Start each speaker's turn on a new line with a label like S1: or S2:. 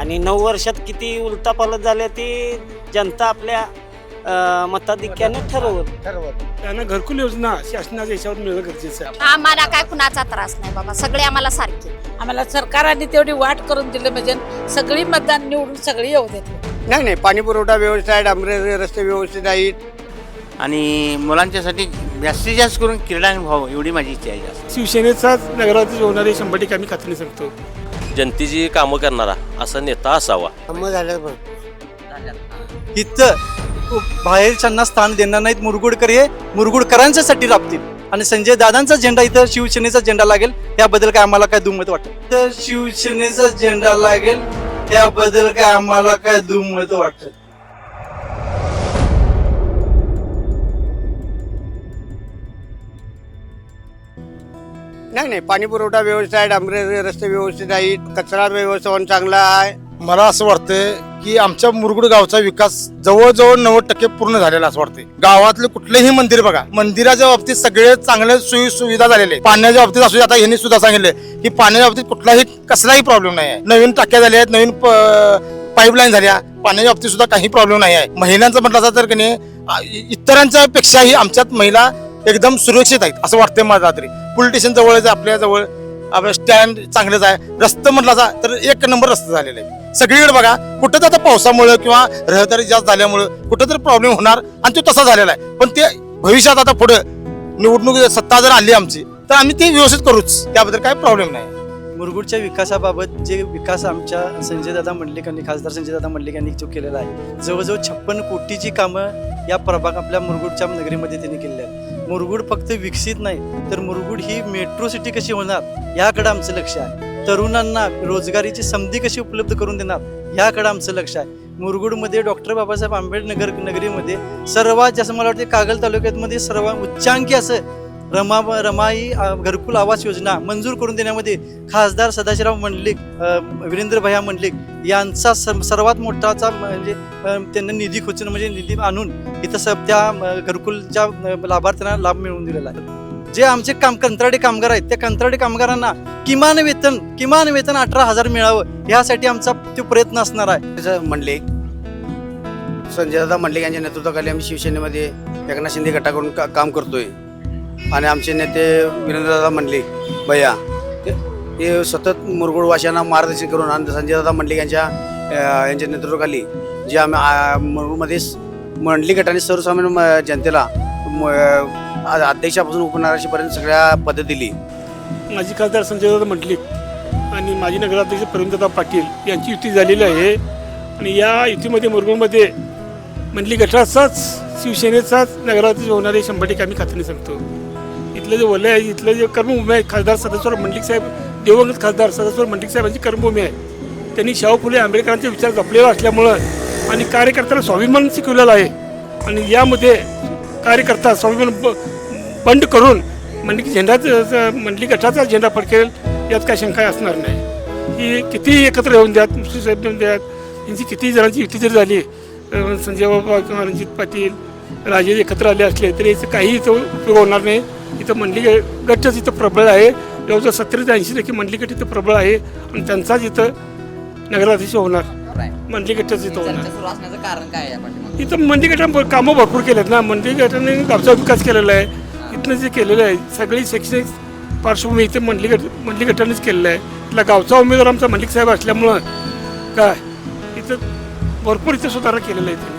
S1: आणि नऊ वर्षात किती उलतापालत झाल्या ती जनता आपल्या मताधिक्याने ठरवत.
S2: त्यांना घरकुल योजना शासनाच्या याच्यावर मिळणं गरजेचं आहे.
S3: आम्हाला काय कुणाचा त्रास नाही बाबा सगळे आम्हाला सारखे.
S4: आम्हाला सरकारने तेवढी वाट करून दिली म्हणजे सगळी मतदान निवडून सगळी येऊ देत
S5: नाही. नाही पाणी पुरवठा व्यवस्थित आहे डांबरे रस्ते व्यवस्थित आहेत.
S6: आणि मुलांच्यासाठी जास्तीत जास्त करून क्रीडा व्हावं एवढी माझी इच्छा आहे जास्त.
S2: शिवसेनेचाच नगराध्यक्ष होणारे शंभर टक्के आम्ही खात्रीने सांगतो.
S7: जनतेची कामं करणारा असा नेता असावा.
S5: कामं झालं पण
S8: इथं बाहेरच्यांना स्थान देणार नाहीत मुरगुडकर हे. मुरगुडकरांच्यासाठी राबतील. आणि संजय दादांचा झेंडा इथं शिवसेनेचा झेंडा लागेल. त्याबद्दल काय आम्हाला काय दुमत वाटत? तर शिवसेनेचा झेंडा लागेल. त्याबद्दल काय आम्हाला काय दुमत वाटत?
S5: नाही नाही पाणी पुरवठा व्यवस्थित आहे डांबरे रस्ते व्यवस्थित आहेत कचरा व्यवस्थापन चांगलं आहे.
S9: मला असं वाटतं की आमच्या मुरगुड गावचा विकास जवळजवळ नव्वद टक्के पूर्ण झालेला असं वाटतंय. गावातले कुठलेही मंदिर बघा मंदिराच्या बाबतीत सगळे चांगले सोयी सुविधा झालेले पाण्याच्या बाबतीत असू दे, आता यांनी सुद्धा सांगितले की पाण्याच्या बाबतीत कुठलाही कसलाही प्रॉब्लेम नाही आहे. नवीन टाक्या झाल्या आहेत नवीन पाईपलाईन झाल्या पाण्याच्या बाबतीत सुद्धा काही प्रॉब्लेम नाही आहे. महिलांचं म्हटलं असं तर की नाही इतरांच्या पेक्षाही आमच्यात महिला एकदम सुरक्षित आहेत असं वाटतंय मला तरी. पोलिटिशियन स्टेशन जवळच आपल्या जवळ आपलं स्टँड चांगलंच आहे. रस्ता म्हटलं असा तर एक नंबर रस्ता झालेला आहे. सगळीकडे बघा कुठं तर आता पावसामुळं किंवा रहदारी जास्त झाल्यामुळं कुठं तर प्रॉब्लेम होणार आणि तो तसा झालेला आहे. पण ते भविष्यात आता पुढं निवडणूक सत्ता जर आली आमची तर आम्ही ते व्यवस्थित करूच. त्याबद्दल काही प्रॉब्लेम नाही.
S8: मुरगुडच्या विकासाबाबत जे विकास आमच्या संजयदादा दादा मंडलिकांनी खासदार संजयदादा दादा मंडलिकांनी जो केलेला आहे जवळजवळ छप्पन कोटीची कामं या प्रभाग आपल्या मुरगुडच्या नगरीमध्ये त्यांनी केलेली आहेत. मुरगुड फक्त विकसित नाही तर मुरगुड ही मेट्रो सिटी कशी होणार याकडे आमचं लक्ष आहे. तरुणांना रोजगारीची संधी कशी उपलब्ध करून देणार याकडे आमचं लक्ष आहे. मुरगुडमध्ये डॉक्टर बाबासाहेब आंबेडकर नगरीमध्ये सर्वात जास्त मला वाटते कागल तालुक्यातमध्ये सर्वात उच्चांकी असं रमा रमाई घरकुल आवास योजना मंजूर करून देण्यामध्ये खासदार सदाशिवराव मंडलिक वीरेंद्र भैया मंडलिक यांचा सर- सर्वात मोठाचा म्हणजे त्यांना निधी खोचून म्हणजे निधी आणून इथं सब त्या घरकुलच्या लाभार्थ्यांना लाभ मिळवून दिलेला आहे. जे आमचे काम कंत्राटी कामगार आहेत त्या कंत्राटी कामगारांना किमान वेतन किमान वेतन अठरा हजार मिळावं यासाठी आमचा तो प्रयत्न असणार आहे.
S5: त्याचं म्हणले संजयदादा मंडलिक यांच्या नेतृत्वाखाली आम्ही शिवसेनेमध्ये एकनाथ शिंदे गटाकडून का काम करतोय. आणि आमचे नेते वीरेंद्रदादा मंडलिक भैया ते- सतत मुरगुड वाशांना मार्गदर्शन करून आणि संजयदादा मंडलिक यांच्या यांच्या नेतृत्वाखाली जे आम्ही मुरगुडमध्ये मंडली गटाने सर्वसामान्य जनतेला म- अध्यक्षापासून उपनगराशीपर्यंत सगळ्या पद्धती दिली.
S2: माजी खासदार संजयदादा मंडलिक आणि माजी नगराध्यक्ष प्रवीणदादा पाटील यांची युती झालेली आहे. आणि या युतीमध्ये मुरगुडमध्ये मंडली गटाचाच शिवसेनेचाच नगराध्यक्ष होणारे शंभर टक्के आम्ही खात्रीने सांगतो. इथले जे वले आहे इथले जे कर्मभूमी आहे खासदार सदास्वर मंडलिक साहेब दिवंगत खासदार सदस्वर मंडलिक साहेबांची कर्मभूमी आहे. त्यांनी शाहू फुले आंबेडकरांचे विचार जपलेला असल्यामुळं आणि कार्यकर्त्याला स्वाभिमान शिकवलेला आहे. आणि यामध्ये कार्यकर्ता स्वाभिमान ब- बंड करून मंडली झेंडाचा मंडली गटाचा झेंडा फडकेल यात काय शंका असणार नाही. की कितीही एकत्र येऊन द्यात मुस्लिम साहेब येऊन द्यात यांची किती जणांची युती जरी झाली संजय बाबा किंवा रणजित पाटील राजे एकत्र आले असले तरी याचं काही उपयोग होणार नाही. इथं मंडली गटच इथं प्रबळ आहे जवळजवळ सत्तर ते ऐंशी टक्के मंडली गट इथं प्रबळ आहे आणि त्यांचाच इथं नगराध्यक्ष होणार. मंडली गटच इथं होणार. इथं मंडी गटानं कामं भरपूर केलेत ना. मंडी गटाने गावचा विकास केलेला आहे. इथनं जे केलेलं आहे सगळी शैक्षणिक पार्श्वभूमी इथे मंडली गट मंडली गटानेच केलेलं आहे. इथला गावचा उमेदवार आमचा मंडलिक साहेब असल्यामुळं काय? इथं भरपूर इथं सुधारणा केलेलं आहे